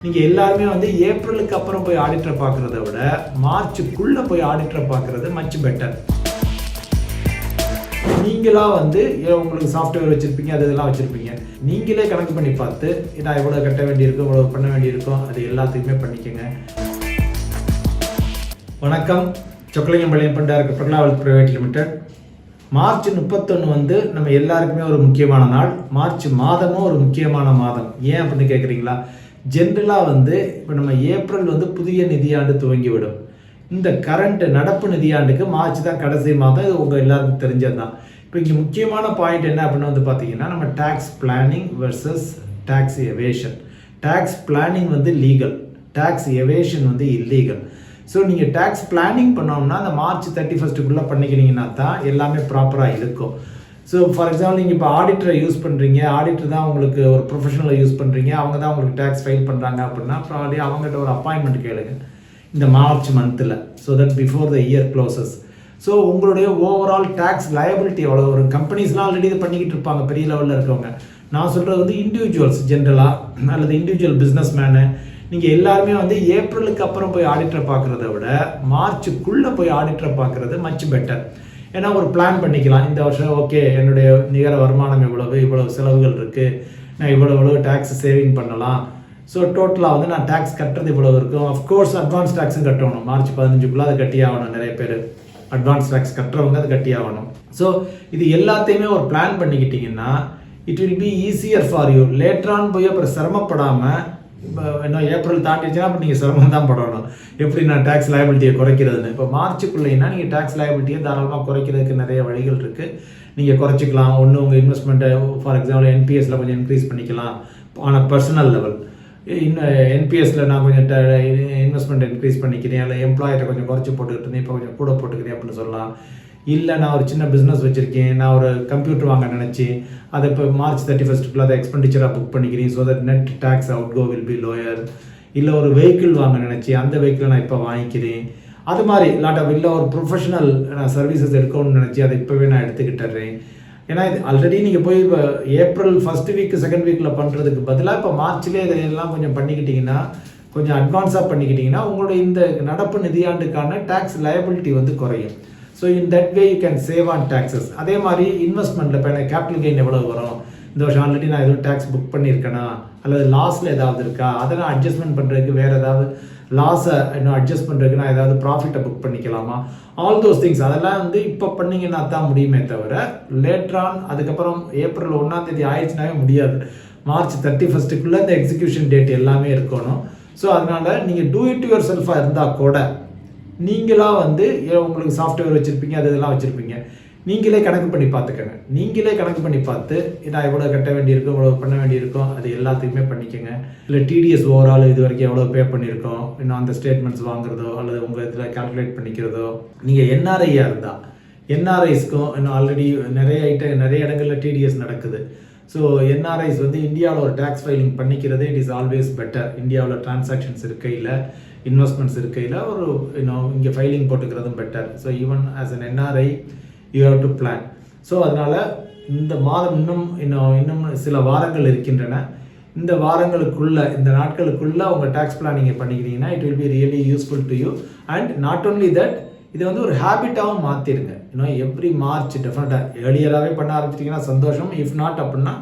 நீங்கள் எல்லாருமே வந்து ஏப்ரலுக்கு அப்புறம் போய் ஆடிட்டரை பார்க்குறத விட மார்ச்சுக்குள்ளே போய் ஆடிட்டரை பார்க்குறது மச் பெட்டர் நீங்களாக வந்து ஏ, உங்களுக்கு சாஃப்ட்வேர் வச்சுருப்பீங்க அது இதெல்லாம் வச்சுருப்பீங்க. நீங்களே கணக்கு பண்ணி பார்த்து நான் எவ்வளோ கட்ட வேண்டியிருக்கும் இவ்வளோ பண்ண வேண்டியிருக்கும் அது எல்லாத்தையுமே பண்ணிக்கோங்க. வணக்கம். சொக்கலிங்கம்பாளையம் பண்டாருக்கு டைரக்டர் பிரகலாவல் லிமிடெட். மார்ச் முப்பத்தொன்று வந்து நம்ம எல்லாருக்குமே ஒரு முக்கியமான நாள். மார்ச் மாதமும் ஒரு முக்கியமான மாதம். ஏன் அப்படின்னு கேட்குறீங்களா ஜென்ரலாக வந்து இப்போ நம்ம ஏப்ரல் வந்து புதிய நிதியாண்டு துவங்கிவிடும். இந்த கரண்ட் நடப்பு நிதியாண்டுக்கு மார்ச் தான் கடைசி மாதம். இது உங்கள் எல்லாருக்கும் தெரிஞ்சது தான் இப்போ இங்கே முக்கியமான பாயிண்ட் என்ன அப்படின்னு வந்து பார்த்தீங்கன்னா நம்ம tax planning versus tax evasion tax planning வந்து லீகல் டேக்ஸ் எவேஷன் வந்து இல்லீகல் ஸோ நீங்கள் டேக்ஸ் பிளானிங் பண்ணோம்னா அந்த மார்ச் தேர்ட்டி ஃபஸ்ட்டுக்குள்ளே பண்ணிக்கிறீங்கன்னா தான் எல்லாமே ப்ராப்பராக இருக்கும். ஸோ ஃபார் எக்ஸாம்பிள் நீங்கள் இப்போ ஆடிட்டரை யூஸ் பண்ணுறீங்க ஆடிட்டர் தான் உங்களுக்கு ஒரு ப்ரொஃபஷனலை யூஸ் பண்ணுறீங்க அவங்க தான் உங்களுக்கு டேக்ஸ் ஃபைல் பண்ணுறாங்க அப்படின்னா ப்ராப்ளி அவங்ககிட்ட ஒரு அப்பாயின்மெண்ட் கேளுங்க. இந்த மார்ச் மந்தில் so that before the year closes so உங்களுடைய ஓவரால் டேக்ஸ் லயபிலிட்டி எவ்வளோ வரும் கம்பெனிஸ்லாம் ஆல்ரெடி இது பண்ணிக்கிட்டு இருப்பாங்க பெரிய லெவலில் இருக்கவங்க. நான் சொல்கிறது வந்து இண்டிவிஜுவல்ஸ் ஜென்ரலாக அல்லது இண்டிவிஜுவல் பிஸ்னஸ் மேனு நீங்கள் எல்லாருமே வந்து ஏப்ரலுக்கு அப்புறம் போய் ஆடிட்டரை பார்க்குறத விட மார்ச்சுக்குள்ளே போய் ஆடிட்டரை பார்க்குறது மச் பெட்டர் ஏன்னா ஒரு பிளான் பண்ணிக்கலாம். இந்த வருஷம் ஓகே என்னுடைய நிகர வருமானம் இவ்வளவு இவ்வளவு செலவுகள் இருக்குது நான் இவ்வளோ இவ்வளோ டேக்ஸ் சேவிங் பண்ணலாம். ஸோ டோட்டலாக வந்து நான் டேக்ஸ் கட்டுறது இவ்வளோ இருக்கும். அஃப்கோர்ஸ் அட்வான்ஸ் டேக்ஸும் கட்டணும். மார்ச் பதினஞ்சுக்குள்ளே அதை கட்டி ஆகணும் நிறைய பேர். அட்வான்ஸ் டேக்ஸ் கட்டுறவங்க அது கட்டி ஆகணும். ஸோ இது எல்லாத்தையுமே ஒரு plan பண்ணிக்கிட்டிங்கன்னா it will be easier for you Lateran போய் அப்புறம் சிரமப்படாமல் இப்போ இன்னும் ஏப்ரல் தாண்டிடுச்சுன்னா அப்போ நீங்கள் சிரமம் தான் படணும். எப்படி நான் டேக்ஸ் லயபிலிட்டியை குறைக்கிறதுன்னு. இப்போ மார்ச்சுக்குள்ளேன்னா நீங்கள் டேக்ஸ் லயபிலிட்டியை தாராளமாக குறைக்கிறதுக்கு நிறைய வழிகள் இருக்குது நீங்கள் குறைச்சிக்கலாம். ஒன்று உங்கள் இன்வெஸ்ட்மெண்ட்டை ஃபார் எக்ஸாம்பிள் என்பிஎஸ்ல கொஞ்சம் இன்க்ரீஸ் பண்ணிக்கலாம். ஆன பர்சனல் லெவல் இன்னும் என்பிஎஸ்ல நான் கொஞ்சம் இன்வெஸ்ட்மெண்ட் இன்க்ரீஸ் பண்ணிக்கிறேன். இல்லை எம்ப்ளாயரை கொஞ்சம் குறைச்சி போட்டுக்கிட்டு இருந்தேன். இப்போ கொஞ்சம் கூட போட்டுக்கிறேன் அப்படின்னு சொல்லலாம். இல்லை நான் ஒரு சின்ன பிஸ்னஸ் வச்சுருக்கேன். நான் ஒரு கம்ப்யூட்டர் வாங்க நினச்சி அதை இப்போ மார்ச் தேர்ட்டி ஃபஸ்ட்டுக்குள்ள அதை எக்ஸ்பெண்டிச்சராக புக் பண்ணிக்கிறேன். So that net tax outgo will be lower இல்லை ஒரு வெஹிக்கிள் வாங்க நினச்சி அந்த வெஹிக்கிளை நான் இப்போ வாங்கிக்கிறேன். அது மாதிரி லாட் ஆஃப் இல்லை ஒரு ப்ரொஃபஷனல் நான் சர்வீசஸ் எடுக்கணும்னு நினச்சி அதை இப்போவே நான் எடுத்துக்கிட்டுறேன். ஏன்னா இது ஆல்ரெடி நீங்கள் போய் இப்போ ஏப்ரல் ஃபர்ஸ்ட் வீக் செகண்ட் வீக்கில் பண்ணுறதுக்கு பதிலாக இப்போ மார்ச்லேயே இதையெல்லாம் கொஞ்சம் பண்ணிக்கிட்டிங்கன்னா கொஞ்சம் அட்வான்ஸாக பண்ணிக்கிட்டிங்கன்னா உங்களோட இந்த நடப்பு நிதியாண்டுக்கான டேக்ஸ் லயபிலிட்டி வந்து குறையும். So in that way you can save on taxes அதே மாதிரி இன்வெஸ்ட்மெண்ட்டில் இப்போ எனக்கு கேபிட்டல் கெயின் எவ்வளோ வரும்? இந்த வருஷம் ஆல்ரெடி நான் எதுவும் டேக்ஸ் புக் பண்ணியிருக்கேனா? அல்லது லாஸில் ஏதாவது இருக்கா? அதை நான் அட்ஜஸ்ட்மெண்ட் பண்ணுறதுக்கு வேறு ஏதாவது லாஸை இன்னும் அட்ஜஸ்ட் பண்ணுறதுக்கு நான் ஏதாவது ப்ராஃபிட்டை புக் பண்ணிக்கலாமா? ஆல் தோஸ் திங்ஸ் அதெல்லாம் வந்து இப்போ பண்ணிங்கன்னா தான் முடியுமே தவிர லேட்ரான் அதுக்கப்புறம் ஏப்ரல் ஒன்றாம் தேதி ஆயிடுச்சுனாவே முடியாது. மார்ச் தேர்ட்டி ஃபஸ்ட்டுக்குள்ளே இந்த எக்ஸிக்யூஷன் டேட் எல்லாமே இருக்கணும். ஸோ அதனால் நீங்கள் டூ இட் யுவர் செல்ஃபாக இருந்தால் கூட நீங்களாக வந்து ஏ, உங்களுக்கு சாஃப்ட்வேர் வச்சுருப்பீங்க அது இதெல்லாம் வச்சுருப்பீங்க. நீங்களே கணக்கு பண்ணி பார்த்துக்கங்க. நீங்களே கணக்கு பண்ணி பார்த்து நான் எவ்வளோ கட்ட வேண்டியிருக்கும் இவ்வளோ பண்ண வேண்டியிருக்கோம் அது எல்லாத்தையுமே பண்ணிக்கோங்க. இல்லை டிடிஎஸ் ஓவரால் இது வரைக்கும் எவ்வளோ பே பண்ணியிருக்கோம் இன்னும் அந்த ஸ்டேட்மெண்ட்ஸ் வாங்குறதோ அல்லது உங்கள் இதில் கால்குலேட் பண்ணிக்கிறதோ. நீங்கள் என்ஆர்ஐயாக இருந்தால் என்ஆர்ஐஸ்க்கும் இன்னும் ஆல்ரெடி நிறைய ஐட்ட நிறைய இடங்களில் டிடிஎஸ் நடக்குது. ஸோ என்ஆர்ஐஸ் வந்து இந்தியாவில் ஒரு டேக்ஸ் ஃபைலிங் பண்ணிக்கிறது இட் இஸ் ஆல்வேஸ் பெட்டர் இந்தியாவில் டிரான்சாக்ஷன்ஸ் இருக்கையில் இன்வெஸ்ட்மெண்ட்ஸ் இருக்கையில் ஒரு இன்னும் இங்கே filing போட்டுக்கிறதும் better so even as an NRI you have to plan so அதனால் இந்த மாதம் இன்னும் இன்னும் இன்னும் சில வாரங்கள் இருக்கின்றன. இந்த வாரங்களுக்குள்ள இந்த நாட்களுக்குள்ள உங்கள் டேக்ஸ் பிளானிங்கை பண்ணிக்கிறீங்கன்னா it will be really useful to you and not only that இதை வந்து ஒரு ஹேபிட்டாகவும் மாற்றிடுங்க இன்னும் எவ்ரி மார்ச் டெஃபினட்டாக ஏர்லியராகவே பண்ண ஆரம்பிச்சிட்டிங்கன்னா சந்தோஷம். இஃப் நாட் அப்படின்னா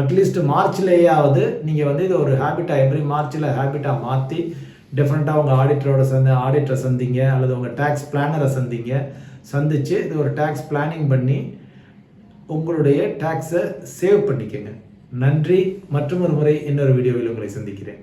அட்லீஸ்ட் மார்ச்லேயாவது நீங்கள் வந்து இது ஒரு ஹேபிட்டாக எவ்ரி மார்ச்சில் ஹேபிட்டாக மாற்றி டெஃபினட்டாக உங்கள் ஆடிட்டரோட சந்தி ஆடிட்டரை சந்திங்க அல்லது உங்கள் டேக்ஸ் பிளானரை சந்திங்க. சந்தித்து இது ஒரு டேக்ஸ் பிளானிங் பண்ணி உங்களுடைய டேக்ஸை சேவ் பண்ணிக்கங்க. நன்றி மற்றும் ஒரு முறை இன்னொரு வீடியோவில் உங்களை சந்திக்கிறேன்.